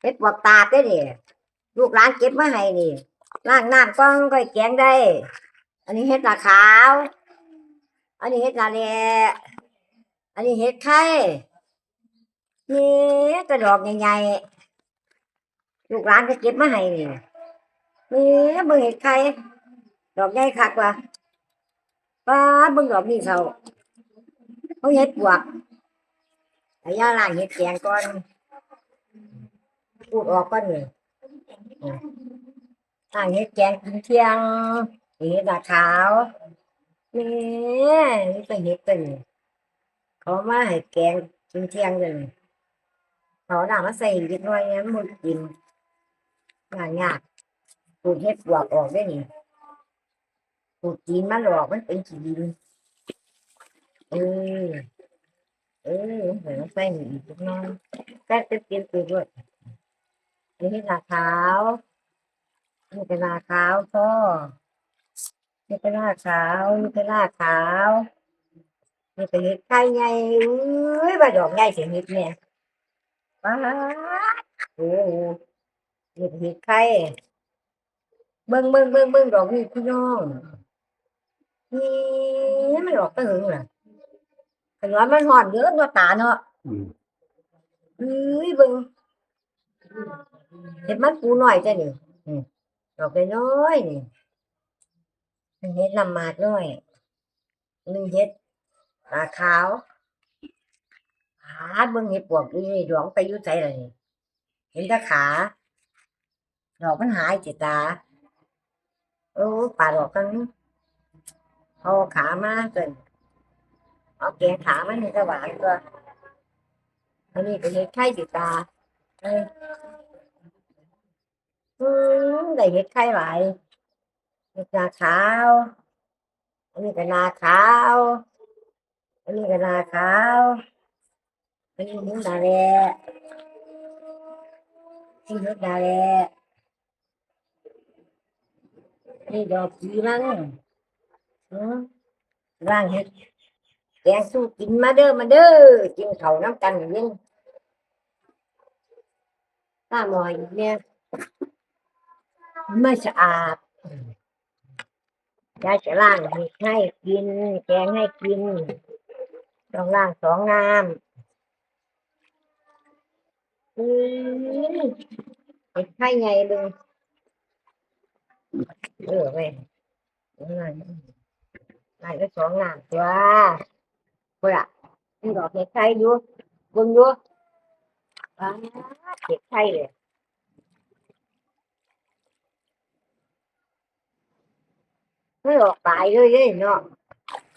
เฮ็ดบวกตาดได้ดิลูกหลานเก็บมาให้นี่ล้างน้ำก้องค่อยแกงได้ อันนี้เฮ็ดลาขาว อันนี้เฮ็ดลาแลอันนี้เฮ็ดไข่นี่กระดอกใหญ่ๆลูกหลานก็เก็บมาให้นี่นี่เบิ่งเฮ็ดไข่ดอกใหญ่คักว่ะป้าเบิ่งดอกนี่เขาเขาเฮ็ดบวกอายาล้างเฮ็ดแกงก่อน พูดออกก่อนนี่อ่างเฮ็ดแกงกินเที่ยงเฮ็ดดาขาวนี่นี่เป็นเฮ็ดเป็นเขามาให้แกงกินเที่ยงเลยเขาด่ามาใส่เล็กน้อยเนี่ยมันกินงานยากปลูกเฮ็ดบวกออกได้นี่ปลูกจีนมันออกมันเป็นขี้ดินเออเออเดี๋ยวใส่อีกเล็กน้อยแค่จะเตรียมปลูกด้วย นี่เป็นลาขาวนี่เป็นลาขาวพ่อนี่เป็นลาขาวนี่เป็นลาขาวนี่เป็นเห็ดไข่ใหญ่อุ้ยว่าดอกใหญ่เสียเห็ดเนี่ยว้าดโอ้โหนี่เป็นเห็ดไข่เบิ่งเบิ่งเบิ่งเบิ่งดอกนี่พี่น้องนี่มันดอกตะหึงน่ะขนว่ามันหอนเยอะตัวตาเนาะอืมอุ้ยเบิ่งเห็ดมันปูหน่อยจ้ะนี่อืมดอกน้อยนี่เห็ดลำมาดน้อยหนึ่งเห็ดตาขาวขาเบิ่งเห็ดปวกนี่ดอกไปยู่ใจเลยเห็นตาขาดอกมันหายจิตตาโอ้ป่าดอกกันเอาขามาเกินเอาแกงขามันนี่ก็หวานตัวอันนี้ก็เห็ดไข่จิตตาเอ้ อืมได้เห็ดไข่หลายเห็ดนาขาว อันนี้ก็นาขาว อันนี้ก็นาขาว อันนี้หินดาแลนี่เห็ดดาแลนี่ดอกจีมันอืมร่างเห็ดแกงสู้กินมาเด้อมาเด้อกินเขาน้ำกันเย็นตาหมอยเนี่ย ไม่สะอาดยายจะล้างให้ให้กิน แกงให้กินต้องล้างสองน้ำอืมเห็ดไข่ใหญ่เลยเออไปล้างล้างก็สองน้ำตัวเพื่อนี่ดอกเห็ดไข่อยู่เบนอยู่ว้าเห็ดไข่เลย ไม่ออกต